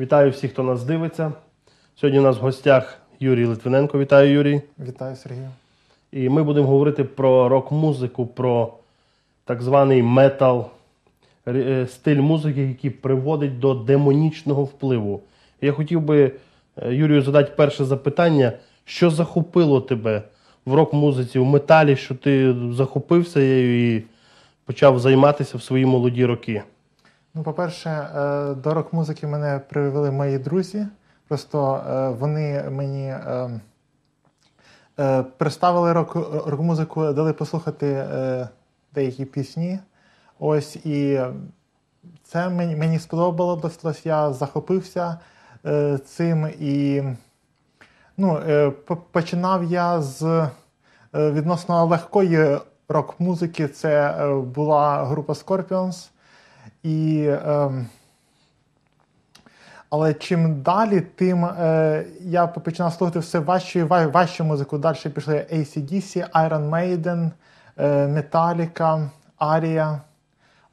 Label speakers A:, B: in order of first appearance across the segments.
A: Вітаю всіх, хто нас дивиться. Сьогодні у нас в гостях Юрій Литвиненко. Вітаю, Юрій.
B: Вітаю, Сергію.
A: І ми будемо говорити про рок-музику, про так званий метал, е, стиль музики, який приводить до демонічного впливу. Я хотів би е, Юрію задати перше запитання: що захопило тебе в рок-музиці, в металі, що ти захопився і почав займатися в свої молоді роки?
B: Ну, по-перше, е, до рок-музики мене привели мої друзі. Просто е, вони мені е, представили рок, рок-музику, дали послухати деякі пісні. Ось і це мені, сподобалось, я захопився цим. І ну, починав я з відносно легкої рок-музики. Це була група Scorpions. І, ем, але чим далі, тим е, я починав слухати все важчу і важчу музику. Далі пішли ACDC, Iron Maiden, е, Metallica, Aria.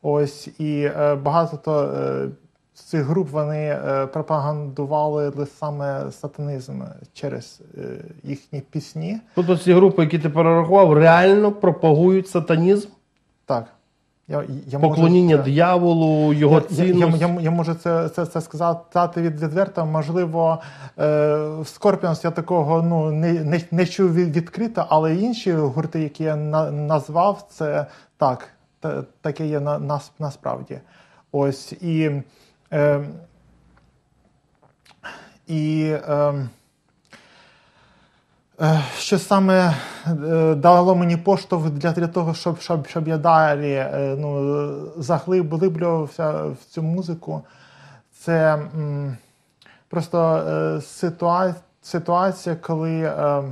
B: Ось і е, багато то, е, з цих груп вони е, пропагандували ли- саме сатанізм через е, їхні пісні.
A: Тобто ці групи, які ти перерахував, реально пропагують сатанізм,
B: Так. Я, я
A: поклоніння
B: це-
A: дияволу, його
B: Я, я, я, я, я можу це, це, це сказати від відверто. Можливо, е, в Scorpions я такого ну, не, не, не чув відкрито, але інші гурти, які я на, назвав, це так, та- таке є на, нас, насправді. Ось і. Е, і Е, Що саме е, дало мені поштовх для, для того, щоб, щоб, щоб я далі е, ну, заглиблювався в цю музику, це м, просто е, ситуа- ситуація, коли е,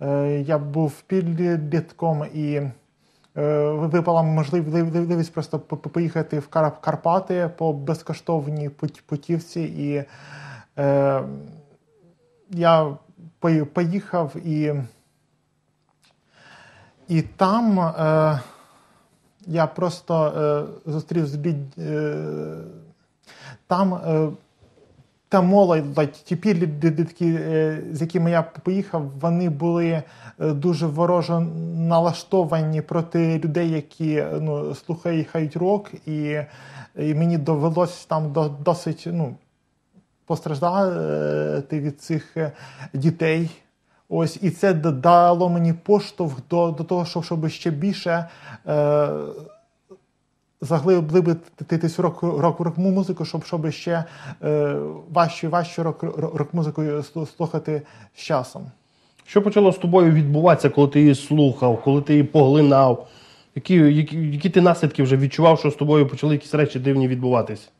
B: е, я був підлітком і е, випала можливість просто по- по- поїхати в Карпати по безкоштовній путівці. І е, я поїхав і, і там е, я просто е, зустрів збід. Е, там е, та молодь, ті підлітки, е, з якими я поїхав, вони були е, дуже ворожо налаштовані проти людей, які е, ну, слухають рок, і, і мені довелося там до, досить ну, постраждати від цих е, дітей. Ось і це дало мені поштовх до, до того, щоб, щоб ще більше е, заглибити цю рок, рок, рок музику, щоб, щоб ще е, важче важче рок, рок музику слухати з часом.
A: Що почало з тобою відбуватися, коли ти її слухав, коли ти її поглинав? Які, які, які ти наслідки вже відчував, що з тобою почали якісь речі дивні відбуватись?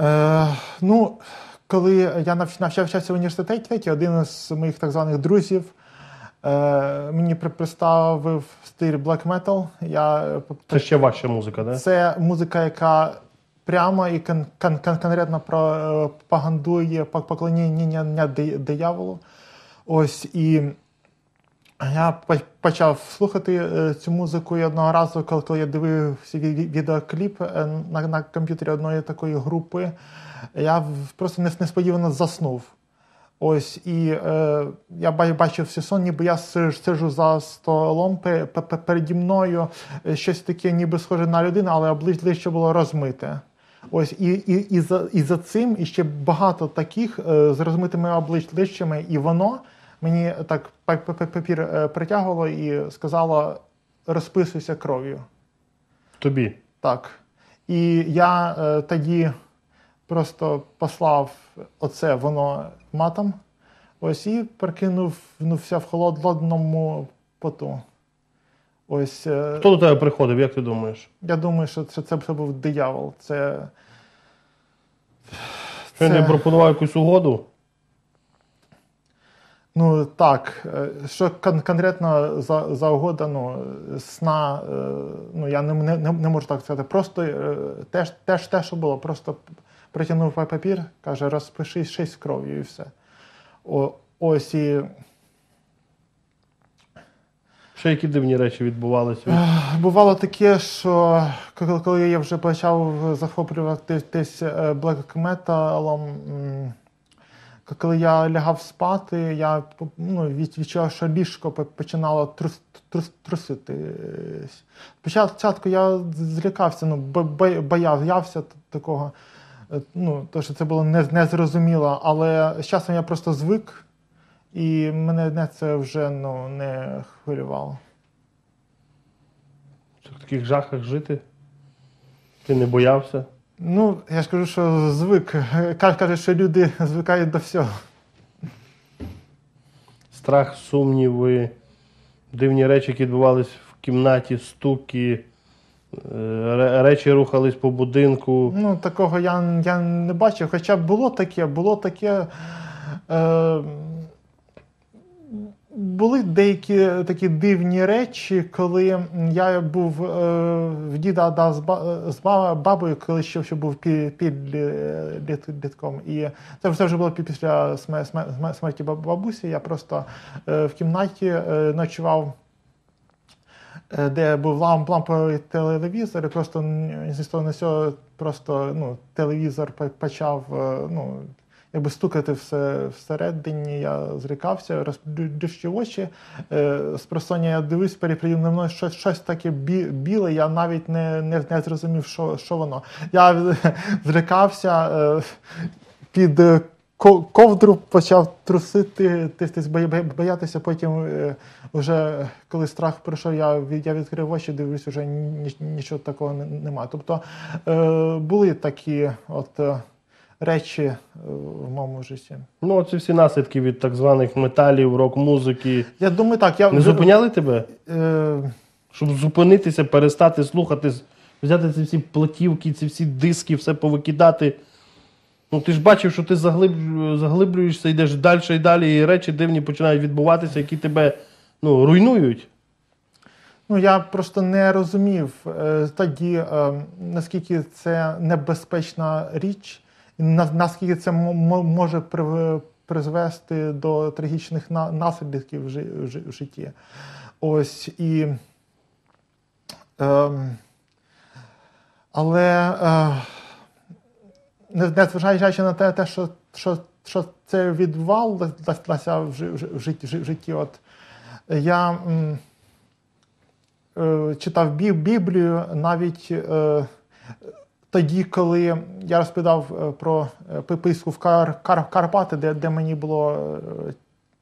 B: Е, ну, коли я навчався в університеті, один із моїх так званих друзів е, мені представив стиль black metal. Я е,
A: Це ще важча музика, да?
B: Це музика, яка прямо і кон- кон- кон- конкретно пропагандує пок- поклоніння дияволу. Ось і я почав слухати е, цю музику і одного разу, коли, я дивився ві- ві- відеокліп е, на, на комп'ютері одної такої групи, я просто несподівано заснув. Ось і е, я бачив всі сон, ніби я сиж- сижу за столом пе- пе- пе- переді мною е, щось таке, ніби схоже на людину, але обличчя було розмите. Ось і, і, і, за, і за цим і ще багато таких е, з розмитими обличчями, і воно мені так па- па- па- папір е, притягувало і сказало: розписуйся кров'ю.
A: Тобі.
B: Так. І я е, тоді просто послав оце воно матом. Ось і прикинувся в холодному поту. Ось е,
A: Хто до тебе приходив, як ти думаєш?
B: я думаю, що це, це, це був диявол. Це,
A: Що він
B: Це-
A: тобі пропонував якусь угоду?
B: Ну так, е, що кон- конкретно за, за угода, ну, сна, е, ну я не, не, не можу так сказати. Просто е, теж, теж те, що було, просто притягнув папір, каже, розпиши щось кров'ю і все. О, ось і
A: Ще які дивні речі відбувалися?
B: Бувало таке, що коли- я вже почав захоплюватись е, блек металом, м, коли я лягав спати, я ну, відчував, що ліжко починало трус, трус, труситись. Спочатку я злякався, ну, бо- бо- боявся такого, е, ну, то, що це було незрозуміло, але з часом я просто звик, і мене це вже ну, не хвилювало.
A: В таких жахах жити? Ти не боявся?
B: Ну, я ж кажу, що звик. Каже, каже, що люди звикають до всього.
A: Страх, сумніви, дивні речі, які відбувались в кімнаті, стуки, е, речі рухались по будинку.
B: Ну, такого я, я не бачив. Хоча було таке, було таке. Е, були деякі такі дивні речі, коли я був е, в діда да, з, ба, з бабою, коли ще, ще був під, під літком. І це вже вже було після сме- сме- сме- смерті бабусі. Я просто е, в кімнаті е, ночував. е, Де був ламп, ламповий телевізор, і просто з просто ну, телевізор почав е, ну, якби стукати все всередині. Я зрікався, розплющив очі. Е, з просоння я дивився, перепрів на мною щось, щось таке бі, біле. Я навіть не, не, не зрозумів, що, що воно. Я зрікався е, під е, ковдру, почав трусити, боятися. Потім, вже коли страх пройшов, я, я відкрив очі, дивлюсь, вже нічого такого не- немає. Тобто були такі от. Речі е, в моєму житті.
A: Ну, це всі наслідки від так званих металів, рок-музики.
B: Я думаю, так. Я
A: Не зупиняли тебе?
B: Е,
A: Щоб зупинитися, перестати слухати, взяти ці всі платівки, ці всі диски, все повикидати. Ну, ти ж бачив, що ти заглиб... заглиблюєшся, йдеш далі і далі, і речі дивні починають відбуватися, які тебе ну, руйнують.
B: Ну, я просто не розумів е, тоді, е, наскільки це небезпечна річ, наскільки це може призвести до трагічних наслідків в, жи- в жи- в житті. Ось і. Е, але е, не- незважаючи на те, те що, що, що це відбувалося в, в, в житті, в житті, от я. е, читав Біблію навіть е, тоді, коли я розповідав е, про е, пиписку в Кар, Кар, Карпати, де, де мені було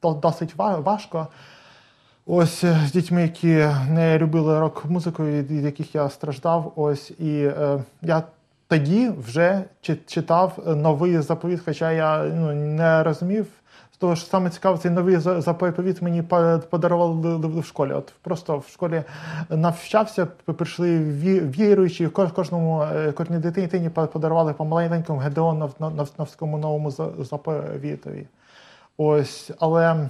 B: е, досить важко. Ось з дітьми, які не любили рок-музику, від яких я страждав. Ось і е, я тоді вже читав новий заповіт, хоча я ну, не розумів. Того ж саме цікаво, цей новий за- заповіт мені по- подарували в школі. От просто в школі навчався, прийшли ві- віруючі, кож- кожному е, кожній дитині по- подарували по маленькому Гедеоновському новому заповітові. Ось, але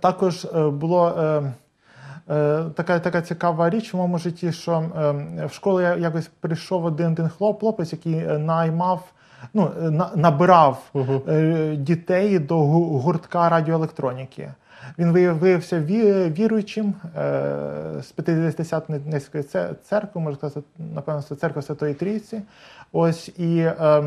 B: також е, було е, така, така цікава річ в моєму житті, що е, в школу я якось прийшов один, один хлоп, хлопець, який наймав, ну, е, на- набирав
A: Угу.
B: е, дітей до гуртка радіоелектроніки. Він виявився віруючим з з П'ятидесятницької церкви, можна сказати, напевно, це церква Святої Трійці. Ось і е,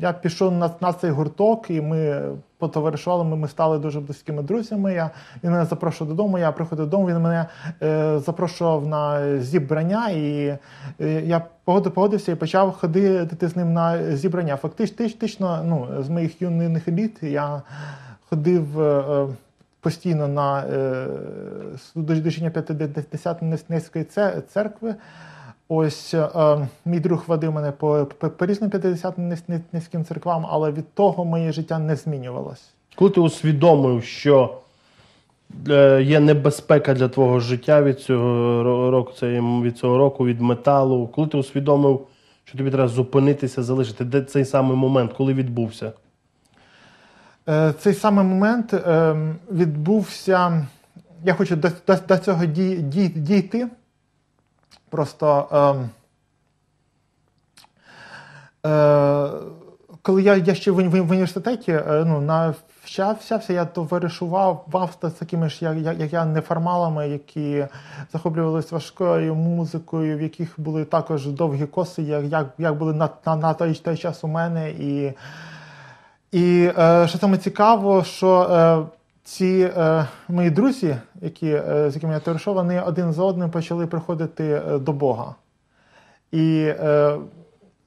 B: я пішов на, на цей гурток, і ми потоваришували, ми, ми стали дуже близькими друзями. Я, він мене запрошував додому, я приходив додому, він мене е, запрошував на зібрання, і е, я погодив- погодився і почав ходити з ним на зібрання. Фактично, ну, з моїх юних літ я ходив. е, е, Постійно на е, дослідження П'ятидесятницької церкви. Ось е, мій друг водив мене по, по, по різним п'ятидесятницьким церквам, але від того моє життя не змінювалось.
A: Коли ти усвідомив, що е, є небезпека для твого життя від цього року, це від цього року, від металу, коли ти усвідомив, що тобі треба зупинитися, залишити, де цей самий момент, коли відбувся?
B: Е, Цей самий момент е, відбувся. Я хочу до, до, до цього ді, ді, дійти. Просто е, е, коли я, я ще в, в, в університеті е, ну, навчався, я товаришував вав з такими ж, як, як, як я, неформалами, які захоплювалися важкою музикою, в яких були також довгі коси, як, як, як були на, на, на той, той час у мене. І, і е, що саме цікаво, що е, ці е, мої друзі, які, е, з якими я товаришував, вони один за одним почали приходити е, до Бога. І, е,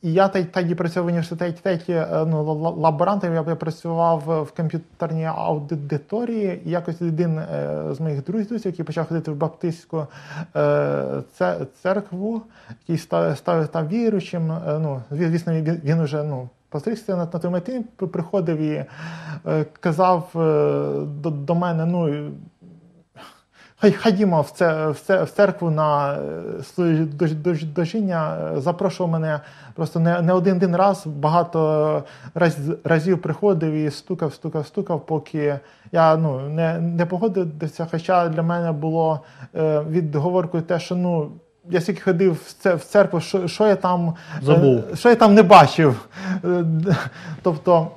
B: і я тоді- працював в університеті е, ну, ла- ла- лаборантом, я, працював в комп'ютерній аудиторії, і якось один е, з моїх друзів, який почав ходити в баптистську церкву, який став, став, став віруючим. Ну, звісно, він, уже ну, постригся на, на той меті, приходив і е, казав е, до, до мене, ну. ходімо в, це, в, це, в церкву на е, дожіння. Запрошував мене просто не, не один раз, багато раз, разів приходив і стукав, стукав, стукав, поки я ну, не, не погодився. Хоча для мене було е, відговоркою те, що ну. Я стільки ходив в церкву, що, що я там е,
A: Забув.
B: що я там не бачив. Е, Тобто,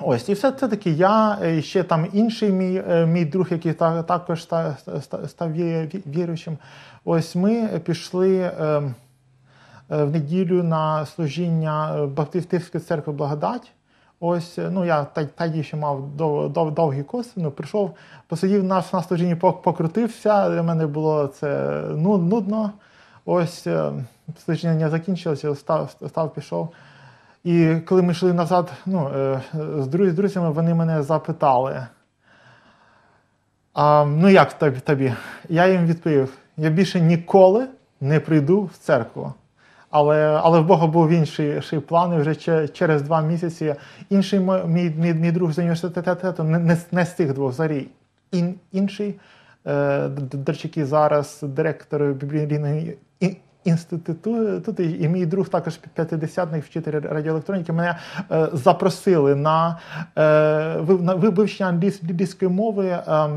B: Ось, і все це таки я, е, і ще там інший мій, мій друг, який та- також ста- ста- став ві- ві- віруючим. Ось ми пішли е, е, в неділю на служіння Баптистської церкви Благодать. Ось, е, ну я тоді ще мав дов, дов, довгі коси, ну прийшов, посидів на, на служінні, покрутився. Для мене було це ну, нудно. Ось е, служіння закінчилося, став, став, пішов. І коли ми йшли назад, ну, е, з друз- з друзями, вони мене запитали. А, ну як тобі? Я їм відповів: я більше ніколи не прийду в церкву. Але, але в Бога був інший, план, і вже через два місяці інший мій, мій, мій друг з університету, не, не, з- тих двох, взагалі ін, інший, е, який зараз директор біблійного інституту, тут і, мій друг також п'ятидесятник, вчитель радіоелектроніки, мене е, запросили на, е, на вивчення англійської мови. е,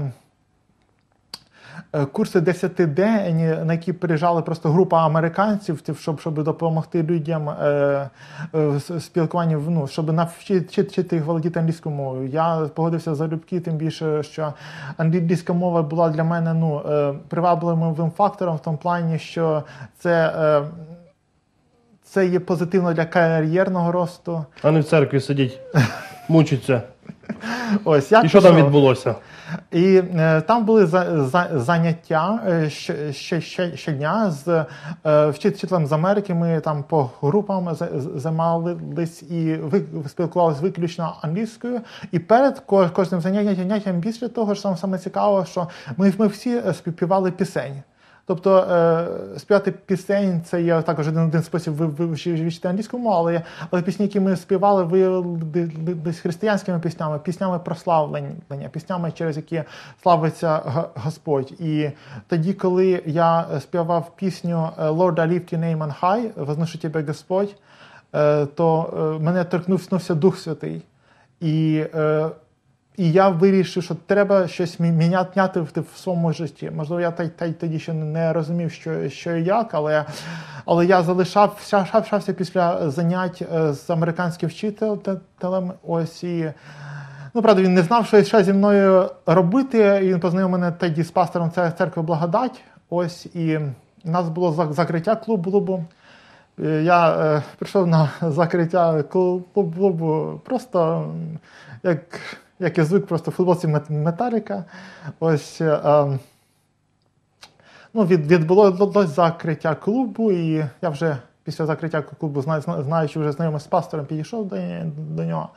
B: Курси 10 день, на які приїжджали просто група американців, щоб, щоб допомогти людям е, е, в спілкуванні, ну, щоб навчити їх володіти англійською мовою. Я погодився за любки, тим більше, що англійська мова була для мене ну, е, привабливим фактором в тому плані, що це, е, це є позитивно для кар'єрного росту.
A: А не в церкві сидіть, мучаться.
B: Ось, я
A: І що там відбулося?
B: І е, там були за, за, заняття ще, ще, щодня з е, вчителем з Америки. Ми там по групам за- займались і ви, спілкувалися виключно англійською. І перед кожним заняттям після того ж саме, цікаво, що ми, ми всі співпівали пісень. Тобто е, співати пісень це є також один, один спосіб ви- ви- вивчити англійську мову, але, але пісні, які ми співали, виявилися християнськими піснями, піснями прославлення, піснями, через які славиться Господь. І тоді, коли я співав пісню е, Lord, I lift your name on high, возношу тебе Господь, е, то е, мене торкнувся Дух Святий. І е, і я вирішив, що треба щось міняти в, своєму житті. Можливо, я та- та- тоді ще не розумів, що, що і як, але, але я залишався після занять е, з американським вчителем. Ось і ну, правда, він не знав, що, що зі мною робити. І він познайомив мене тоді з пастором церкви Благодать. Ось і у нас було закриття клубу. Е, Я е, прийшов на закриття клубу просто як, як і звик, просто в футболці металіка. Ось е, ем, ну, від, відбуло закриття клубу, і я вже після закриття клубу, зна- зна- знаючи вже знайомий з пастором, підійшов до, до нього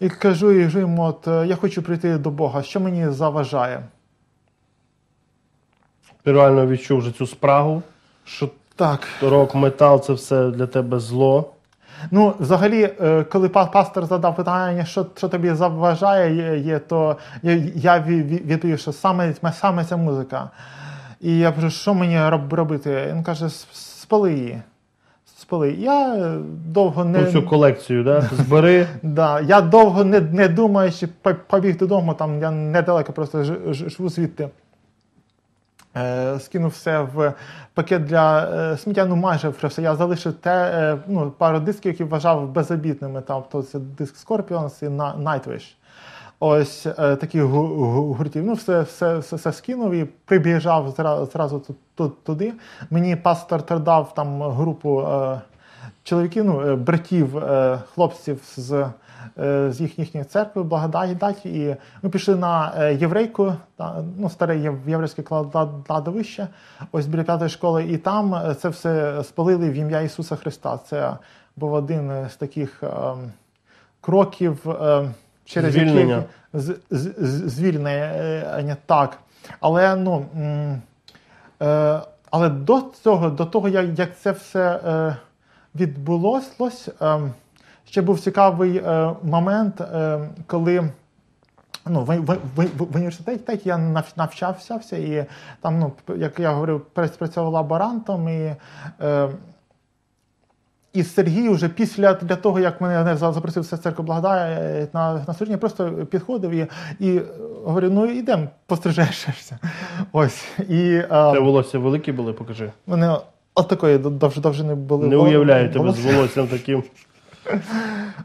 B: і кажу, і кажу йому, от е, я хочу прийти до Бога, що мені заважає?
A: Ти реально відчув вже цю спрагу, що
B: Так.
A: рок, метал це все для тебе зло.
B: Ну, взагалі, е, коли пастор задав питання, що, що тобі заважає, є, є, то я, я ві- ві- відповів, що саме, саме ця музика. І я кажу, що мені роб- робити? Він каже, спали її. Спали. Я е, довго не.
A: Цю колекцію, да? збери.
B: Да, я довго не, не думаючи, побіг додому, там я недалеко просто живу звідти. Е, Скинув все в пакет для е, сміття, ну майже все. Я залишив те, е, ну, пару дисків, які вважав безобітними. Там, це диск Scorpions і Nightwish. Ось таких гу- гу- гуртів. Ну, все, все, все, все скинув і прибіжав зразу, зразу ту- ту- туди. Мені пастор дав там групу чоловіків, ну, братів, хлопців з, з їх, їхньої церкви, благодаті. І ми пішли на е, єврейку, ну, старе єврейське кладовище, ось біля п'ятої школи, і там е, це все спалили в ім'я Ісуса Христа. Це був один е, з таких е, кроків. е, Через
A: Звільнення.
B: які з, з, з- звільнення, так. Але ну. Е, але до цього, до того, як, як це все е, відбулося, е, ще був цікавий е, момент, е, коли ну, в, в, в, в університеті я нав- навчався, і там, ну, як я говорив, працював лаборантом. І, е, і Сергій вже після для того, як мене за- запросив в церкву Благодає на, на служіння, просто підходив і, і говорю: ну йдемо, пострижешся. Ось. І, е,
A: Те волосся великі були, покажи.
B: вони от такої дов- довжини були.
A: Не уявляю тебе з волоссям таким.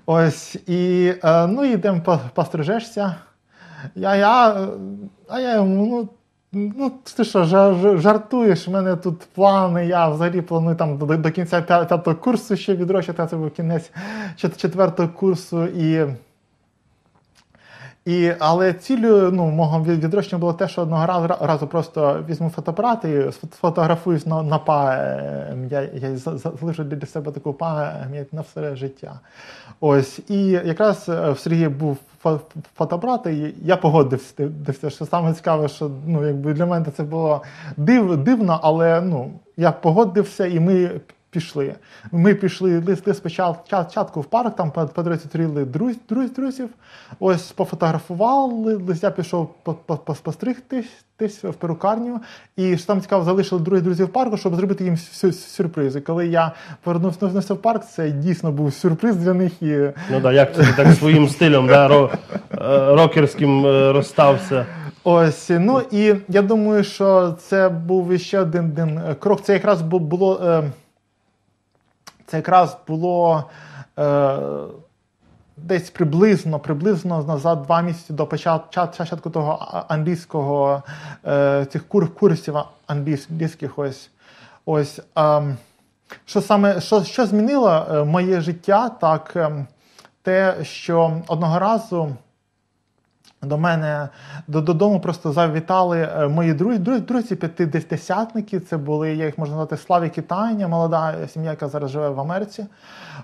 B: Ось. І е, ну, йдемо, по- пострижешся. Я, я, а я йому, ну. Ну, ти що, жа- жа- жартуєш, в мене тут плани, я взагалі планую там до, до кінця п'ятого курсу ще відрощити, це був кінець четвертого курсу. І, і, але цілею ну, мого відрощення було те, що одного разу, разу просто візьму фотоапарат і сфот- сфотографуюсь на, на пам'ять. Я, я за- залишу для себе таку пам'ять на все життя. Ось. І якраз е, в Сергія був фо- фотоапарат, і я погодився, що саме цікаве, що ну, якби для мене це було див, дивно, але ну, я погодився і ми пішли. Ми пішли листи спочатку в парк, там по, по зустріли друз, друз, друзів, ось пофотографували, лист я пішов по- по- по- постригтись в перукарню, і що там цікаво, залишили других друзів в парку, щоб зробити їм сю- сюрприз. І коли я повернувся в парк, це дійсно був сюрприз для них. І
A: Ну так, як це так своїм стилем, да, ро, е, рокерським е, розстався.
B: Ось, ну і я думаю, що це був ще один, один е, крок. Це якраз бу- було. Е, це якраз було е, десь приблизно, приблизно за- за два місяці до почат- початку того англійського е, цих кур, курсів англійських. Ось. Ось. ем, що саме що, що змінило е, моє життя, так ем, те, що одного разу. До мене додому просто завітали е, мої друзі, друзі, друзі п'ятидесятники. Це були, я їх можна назвати Славік і Таня, молода сім'я, яка зараз живе в Америці.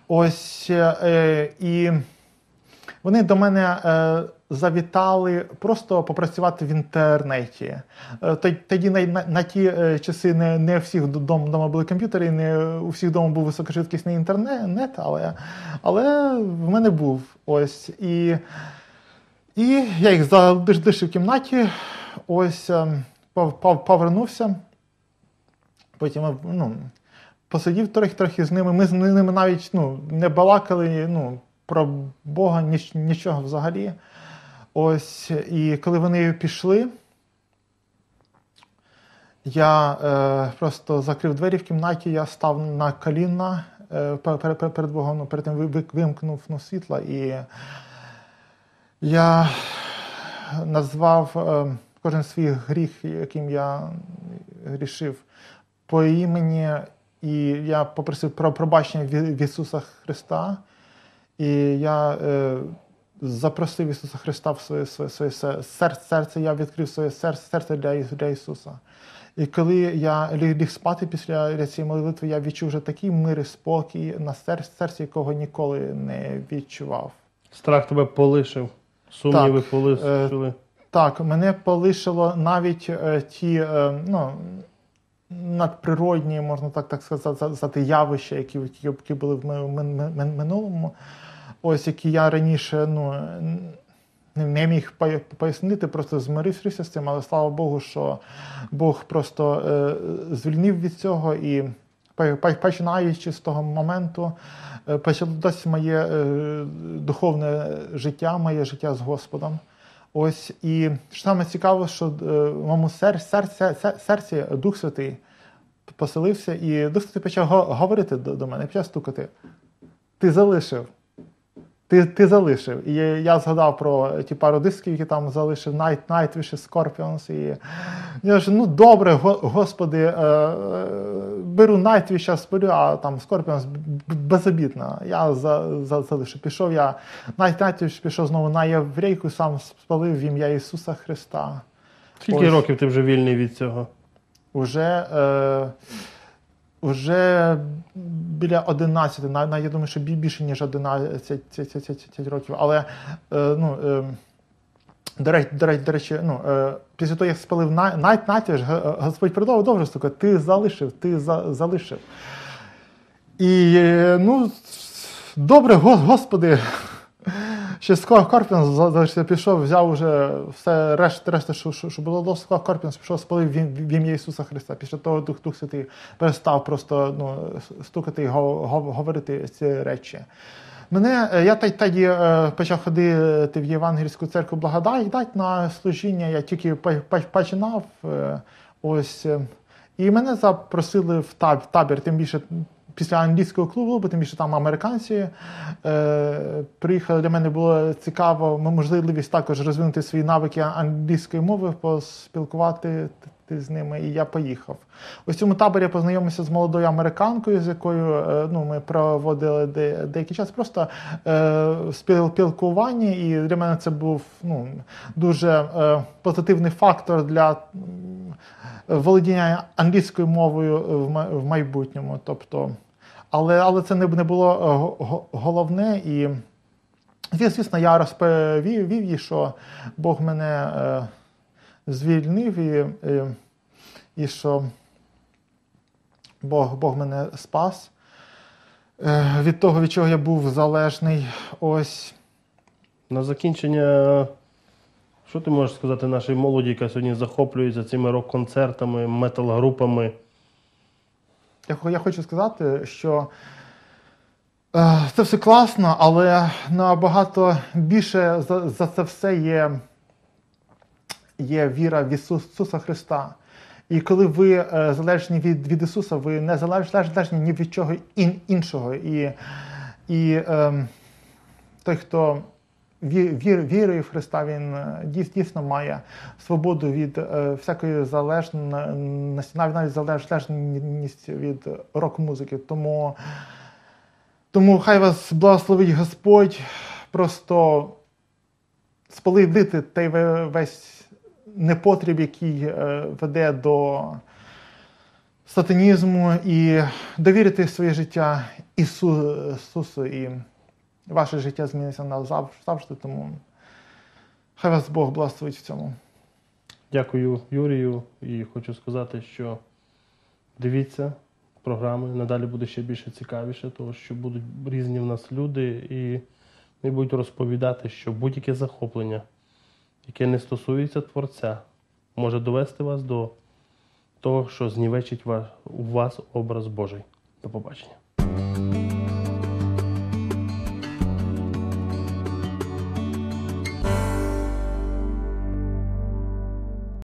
B: Ось е, і вони до мене е, завітали просто попрацювати в інтернеті. Е, тоді на, на, на ті е, часи не, не у всіх вдома вдома були комп'ютери, не у всіх вдома був високошвидкісний інтернет, але, але в мене був ось. І і я їх залишив в кімнаті, ось ем, пов- пов- повернувся. Потім е, ну, посидів трохи трохи з ними. Ми з ними навіть ну, не балакали ну, про Бога, ніч, нічого взагалі. Ось, і коли вони пішли, я е, просто закрив двері в кімнаті, я став на коліна е, пер- пер- перед Богом, ну, перед тим ви- ви- вимкнув ну, світло і. Я назвав е, кожен свій гріх, яким я грішив, по імені, і я попросив про пробачення від Ісуса Христа. І я е, запросив Ісуса Христа в своє, своє, своє серце, я відкрив своє серце, для, для Ісуса. І коли я ліг спати після цієї молитви, я відчув вже такий мир і спокій на серці, серці, якого ніколи не відчував.
A: Страх тебе полишив, сумніви
B: Так,
A: полишили.
B: Так, мене полишило навіть е, ті е, ну, надприродні, можна так, так сказати, явища, які, які, були в ми- ми- ми- минулому, ось які я раніше ну, не, міг пояснити, просто змирився з цим, але слава Богу, що Бог просто е, звільнив від цього і починаючи з того моменту, е, почалося моє е, духовне життя, моє життя з Господом. Ось і саме цікаво, що е, в моєму сер, серці Дух Святий поселився, і Дух Святий почав говорити до мене, почав стукати. Ти залишив. Ти, ти залишив. І я, згадав про ті пару дисків, які там залишив Night, Nightwish, Scorpions. І я кажу, ну добре, го- господи, е, е, беру Nightwish, спорю, а там Scorpions безобідно. Я за, за, залишив. Пішов я, Night, Nightwish пішов знову на єврейку, сам спалив в ім'я Ісуса Христа.
A: Скільки
B: Ось.
A: років ти вже вільний від цього?
B: Уже, е, уже біля 11, на, я думаю, що більше, ніж 11 ці- ці- ці- ці- ці років. Але, е, ну, е, до речі, до речі, до речі ну, е, після того, як спалив на- Натяж, Господь продовжив довго стукати, ти залишив, ти за, залишив. І, ну, добре, го- Господи, ще Скорпіон залишився, пішов, взяв уже все решта, решта що, що, було до Скорпіон, пішов, спалив в ім'я Ісуса Христа. Після того Дух, Дух Святий перестав просто ну, стукати і го- го- говорити ці речі. Мене, е, я тоді е, почав ходити в Євангельську церкву благодать на служіння. Я тільки по- по- починав. е, Ось, і мене запросили в табір, тим більше після англійського клубу, бо тим більше там американці е, приїхали. Для мене було цікаво, можливість також розвинути свої навики англійської мови, поспілкувати з ними, і я поїхав. Ось цьому таборі я познайомився з молодою американкою, з якою е, ну, ми проводили де, деякий час просто е, спілкування, і для мене це був ну, дуже е, позитивний фактор для володіння англійською мовою в майбутньому. Тобто, але, але це не, було е, го- го- головне. І, звісно, я розповів вів їй, що Бог мене е, звільнив і, і, і що Бог, Бог мене спас е, від того, від чого я був залежний. Ось.
A: На закінчення, що ти можеш сказати нашій молоді, яка сьогодні захоплюється цими рок-концертами, метал-групами?
B: Я, хочу сказати, що е, це все класно, але набагато більше за, за це все є, є віра в Ісус, Ісуса Христа. І коли ви е, залежні від, від Ісуса, ви не залежні ні від чого ін, іншого. І, і е, той, хто ві- вір, вірує в Христа, він е, дійсно має свободу від е, всякої залежності, навіть навіть залежність від рок-музики. Тому, тому хай вас благословить Господь просто сполидити той весь непотріб, який е, веде до сатанізму, і довірити своє життя Ісусу, і ваше життя зміниться назавжди. Тому хай вас Бог благословить в цьому.
A: Дякую Юрію і хочу сказати, що дивіться програми, надалі буде ще більше цікавіше, тому що будуть різні в нас люди, і вони будуть розповідати, що будь-яке захоплення, яке не стосується Творця, може довести вас до того, що знівечить у вас образ Божий. До побачення.